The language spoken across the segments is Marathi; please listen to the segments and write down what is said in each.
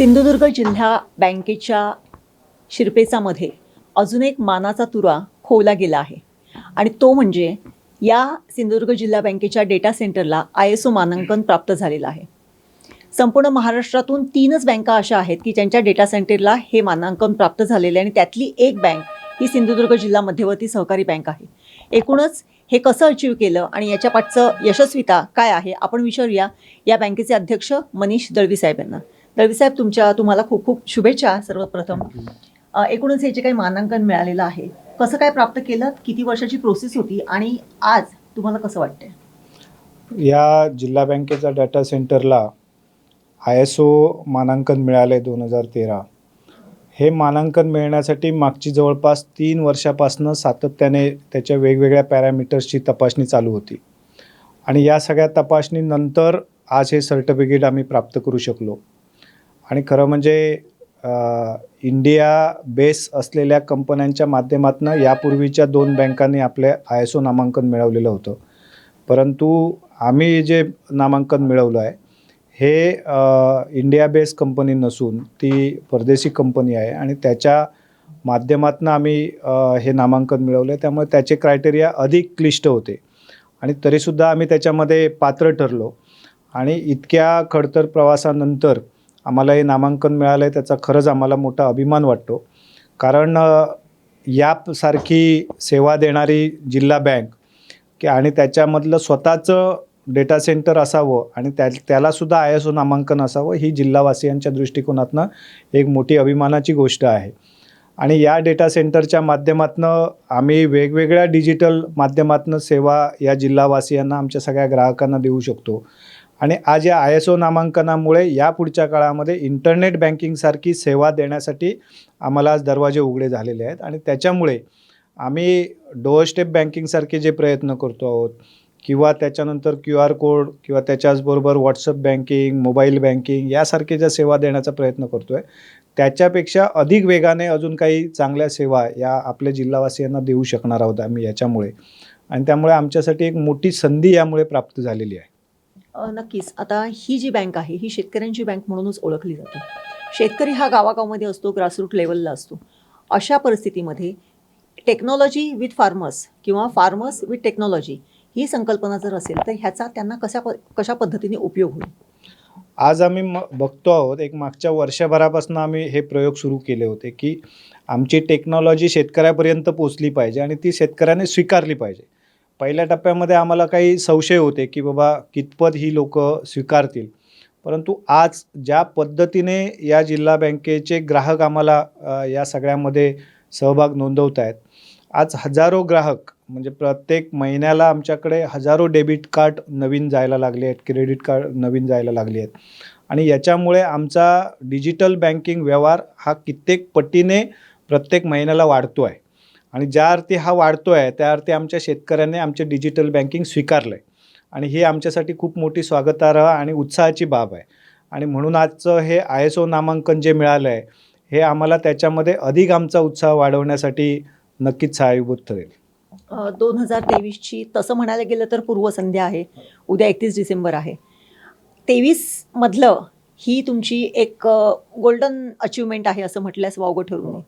सिंधुदुर्ग जिल्हा बँकेच्या शिरपेचामध्ये अजून एक मानाचा तुरा खोवला गेला आहे. आणि तो म्हणजे या सिंधुदुर्ग जिल्हा बँकेच्या डेटा सेंटरला आय एस ओ मानांकन प्राप्त झालेलं आहे. संपूर्ण महाराष्ट्रातून तीनच बँका अशा आहेत की ज्यांच्या डेटा सेंटरला हे मानांकन प्राप्त झालेले आहे आणि त्यातली एक बँक ही सिंधुदुर्ग जिल्हा मध्यवर्ती सहकारी बँक आहे. एकूणच हे कसं अचीव केलं आणि याच्या पाठचं यशस्विता काय आहे आपण विचारूया या बँकेचे अध्यक्ष मनीष दळवी साहेब यांना दळवी साहेब तुमच्या तुम्हाला खूप खूप शुभेच्छा सर्वप्रथम. एकूणच हे जे काही मानांकन मिळालेलं आहे कसं काय प्राप्त केलं किती वर्षाची प्रोसेस होती आणि आज तुम्हाला कसं वाटतंय? या जिल्हा बँकेच्या डाटा सेंटरला आय एस ओ मानांकन मिळाले दोन हजार तेरा. हे मानांकन मिळण्यासाठी मागची जवळपास तीन वर्षापासनं सातत्याने त्याच्या वेगवेगळ्या पॅरामीटर्सची तपासणी चालू होती. आणि या सगळ्या तपासणीनंतर आज हे सर्टिफिकेट आम्ही प्राप्त करू शकलो. आणि खरं म्हणजे इंडिया बेस असलेल्या कंपन्यांच्या माध्यमातून यापूर्वीच्या दोन बँकांनी आपले आय एस ओ नामांकन मिळवलेलं होतं. परंतु आम्ही जे नामांकन मिळवलं आहे हे इंडिया बेस कंपनी नसून ती परदेशी कंपनी आहे आणि त्याच्या माध्यमातून आम्ही हे नामांकन मिळवलं आहे त्यामुळे त्याचे क्रायटेरिया अधिक क्लिष्ट होते. आणि तरीसुद्धा आम्ही त्याच्यामध्ये पात्र ठरलो. आणि इतक्या खडतर प्रवासानंतर आम्हाला हे नामांकन मिळालं आहे त्याचा खरंच आम्हाला मोठा अभिमान वाटतो. कारण यापसारखी यासारखी सेवा देणारी जिल्हा बँक की आणि त्याच्यामधलं स्वतःचं डेटा सेंटर असावं आणि त्या त्यालासुद्धा आय एस ओ नामांकन असावं ही जिल्हावासियांच्या दृष्टिकोनातनं एक मोठी अभिमानाची गोष्ट आहे. आणि या डेटा सेंटरच्या माध्यमातून आम्ही वेगवेगळ्या डिजिटल माध्यमातून सेवा या जिल्हावासियांना आमच्या सगळ्या ग्राहकांना देऊ शकतो. आणि आज या आय एस ओ नामांकनामुळे या पुढच्या काळामध्ये इंटरनेट बँकिंगसारखी सेवा देण्यासाठी आम्हाला आज दरवाजे उघडे झालेले आहेत. आणि त्याच्यामुळे आम्ही डोअर स्टेप बँकिंगसारखे जे प्रयत्न करतो आहोत किंवा त्याच्यानंतर क्यू आर कोड किंवा त्याच्याचबरोबर व्हॉट्सअप बँकिंग मोबाईल बँकिंग यासारखे ज्या सेवा देण्याचा प्रयत्न करतो आहे त्याच्यापेक्षा अधिक वेगाने अजून काही चांगल्या सेवा या आपल्या जिल्हावासियांना देऊ शकणार आहोत आम्ही याच्यामुळे. आणि त्यामुळे आमच्यासाठी एक मोठी संधी यामुळे प्राप्त झालेली आहे. नक्कीच. आता ही जी बँक आहे ही शेतकऱ्यांची बँक म्हणूनच ओळखली जाते. शेतकरी हा गावागावमध्ये असतो ग्रासरूट लेवलला असतो. अशा परिस्थितीमध्ये टेक्नॉलॉजी विथ फार्मर्स किंवा फार्मर्स विथ टेक्नॉलॉजी ही संकल्पना जर असेल तर ह्याचा त्यांना कशा प कशा पद्धतीने उपयोग होईल? आज आम्ही म बघतो आहोत एक मागच्या वर्षभरापासून आम्ही हे प्रयोग सुरू केले होते की आमची टेक्नॉलॉजी शेतकऱ्यापर्यंत पोचली पाहिजे आणि ती शेतकऱ्याने स्वीकारली पाहिजे. पहिल्या टप्प्यामध्ये आम्हाला काही संशय होते की बाबा कितपत ही लोक स्वीकारतील. परंतु आज ज्या पद्धतीने या जिल्हा बँकेचे ग्राहक आम्हाला या सगळ्यामध्ये सहभाग नोंदवत आहेत आज हजारो ग्राहक म्हणजे प्रत्येक महिन्याला आमच्याकडे हजारो डेबिट कार्ड नवीन जायला लागले आहेत क्रेडिट कार्ड नवीन जायला लागले आहेत. आणि याच्यामुळे आमचा डिजिटल बँकिंग व्यवहार हा कित्येक पटीने प्रत्येक महिन्याला वाढतो आहे आणि ज्या अर्थी हा वाढतो आहे त्या अर्थी आमच्या शेतकऱ्याने आमचे डिजिटल बँकिंग स्वीकारलं आहे आणि ही आमच्यासाठी खूप मोठी स्वागतार्ह आणि उत्साहाची बाब आहे. आणि म्हणून आजचं हे आय एस ओ नामांकन जे मिळालं आहे हे आम्हाला त्याच्यामध्ये अधिक आमचा उत्साह वाढवण्यासाठी नक्कीच सहाय्यभूत ठरेल. दोन हजार तेवीसची तसं म्हणायला गेलं तर पूर्वसंध्या आहे. उद्या एकतीस डिसेंबर आहे. तेवीसमधलं ही तुमची एक गोल्डन अचिव्हमेंट आहे असं म्हटल्यास वावगं ठरू नये.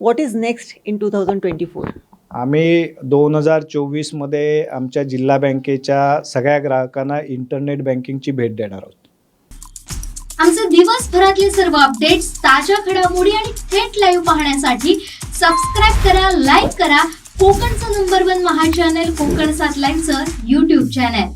What is next in two thousand twenty four आम्ही दोन हजार चोवीसमध्ये आमच्या जिल्हा बँकेच्या सगळ्या ग्राहकांना इंटरनेट बँकिंगची भेट देणार आहोत. आमचे दिवसभरातले सर्व अपडेट्स ताज्या घडामोडी आणि थेट लाईव्ह पाहण्यासाठी सबस्क्राईब करा लाईक करा. कोकणचं number one Maha channel Konkan सात लाईव्हचं युट्यूब चॅनल